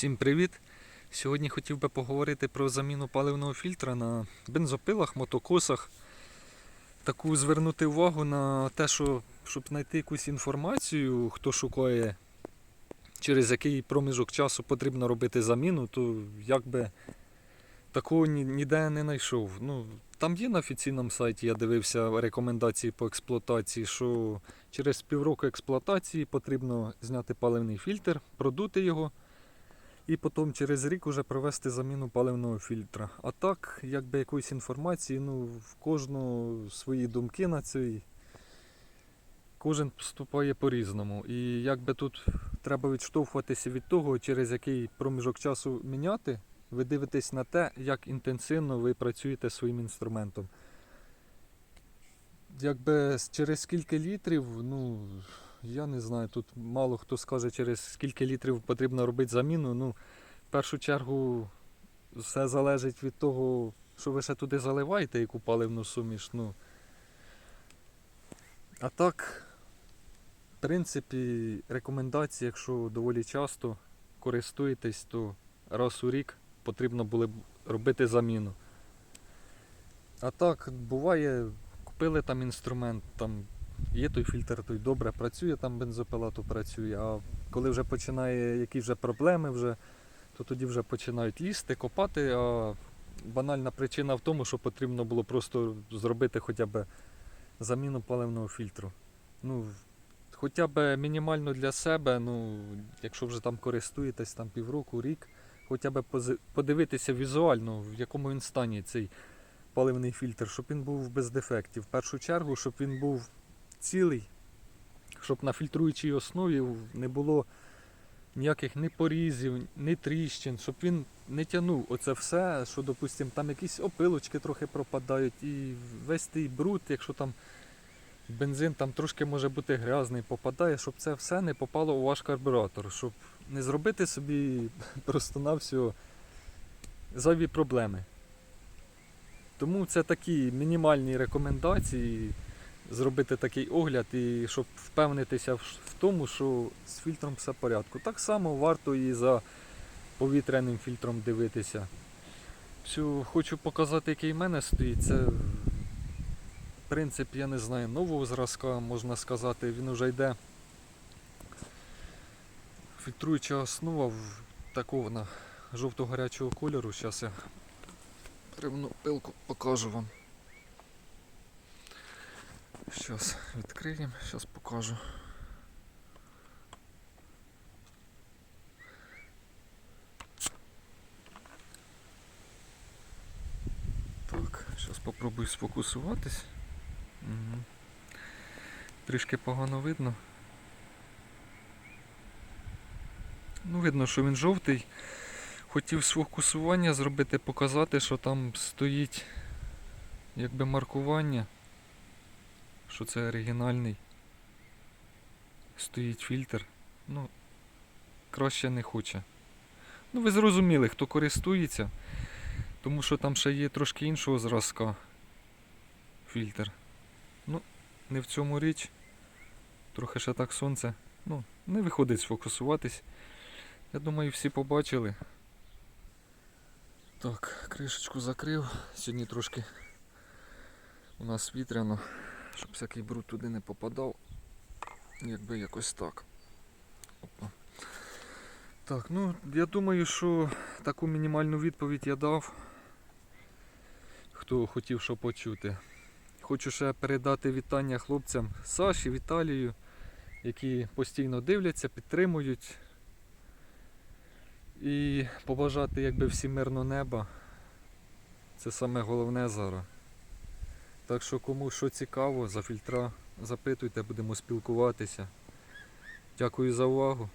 Всім привіт! Сьогодні хотів би поговорити про заміну паливного фільтра на бензопилах, мотокосах. Таку звернути увагу на те, що щоб знайти якусь інформацію, хто шукає, через який проміжок часу потрібно робити заміну, то якби такого ні- ніде не знайшов. Ну, там є на офіційному сайті, я дивився рекомендації по експлуатації, що через півроку експлуатації потрібно зняти паливний фільтр, продути його і потім через рік уже провести заміну паливного фільтра. А так, якби якоїсь інформації, ну, в кожного свої думки на цей. Кожен поступає по-різному. І якби тут треба відштовхуватися від того, через який проміжок часу міняти, ви дивитесь на те, як інтенсивно ви працюєте своїм інструментом. Якби через скільки літрів, ну, я не знаю, тут мало хто скаже, через скільки літрів потрібно робити заміну. Ну, в першу чергу, все залежить від того, що ви ще туди заливаєте, яку паливну суміш. Ну. А так, в принципі, рекомендації, якщо доволі часто користуєтесь, то раз у рік потрібно було б робити заміну. А так, буває, купили там інструмент, там є той фільтр, той добре працює, там бензопила, то працює. А коли вже починає якісь вже проблеми, вже, то тоді вже починають лізти, копати. А банальна причина в тому, що потрібно було просто зробити хоча б заміну паливного фільтру. Ну, хоча б мінімально для себе, ну, якщо вже там користуєтесь там півроку, рік, хоча б подивитися візуально, в якому він стані цей паливний фільтр, щоб він був без дефектів. В першу чергу, щоб він був цілий, щоб на фільтруючій основі не було ніяких ні порізів, ні тріщин, щоб він не тягнув оце все, що, допустимо, там якісь опилочки трохи пропадають, і весь той бруд, якщо там бензин там трошки може бути грязний, попадає, щоб це все не попало у ваш карбюратор, щоб не зробити собі просто-навсього зайві проблеми. Тому це такі мінімальні рекомендації зробити такий огляд і щоб впевнитися в тому, що з фільтром все в порядку. Так само варто і за повітряним фільтром дивитися. Всю, хочу показати, який в мене стоїть. Це принцип, я не знаю, нового зразка, можна сказати, він вже йде. Фільтруюча основа такого жовто-гарячого кольору. Зараз я Ривну пилку покажу вам. Зараз відкриємо, зараз покажу. Так, зараз спробую сфокусуватись. Угу. Трішки погано видно. Ну, видно, що він жовтий. Хотів сфокусування зробити, показати, що там стоїть якби маркування, що це оригінальний. Стоїть фільтр. Ну, краще не хоче. Ну, ви зрозуміли, хто користується, тому що там ще є трошки іншого зразка фільтр. Ну, не в цьому річ. Трохи ще так сонце. Ну, не виходить сфокусуватись. Я думаю, всі побачили. Так, кришечку закрив. Сьогодні трошки у нас вітряно, щоб всякий бруд туди не попадав. Якби якось так. Опа. Так, ну я думаю, що таку мінімальну відповідь я дав. Хто хотів що почути. Хочу ще передати вітання хлопцям Саші, Віталію, які постійно дивляться, підтримують. І побажати якби всім мирного неба. Це саме головне зараз. Так що кому що цікаво, за фільтра запитуйте, будемо спілкуватися. Дякую за увагу.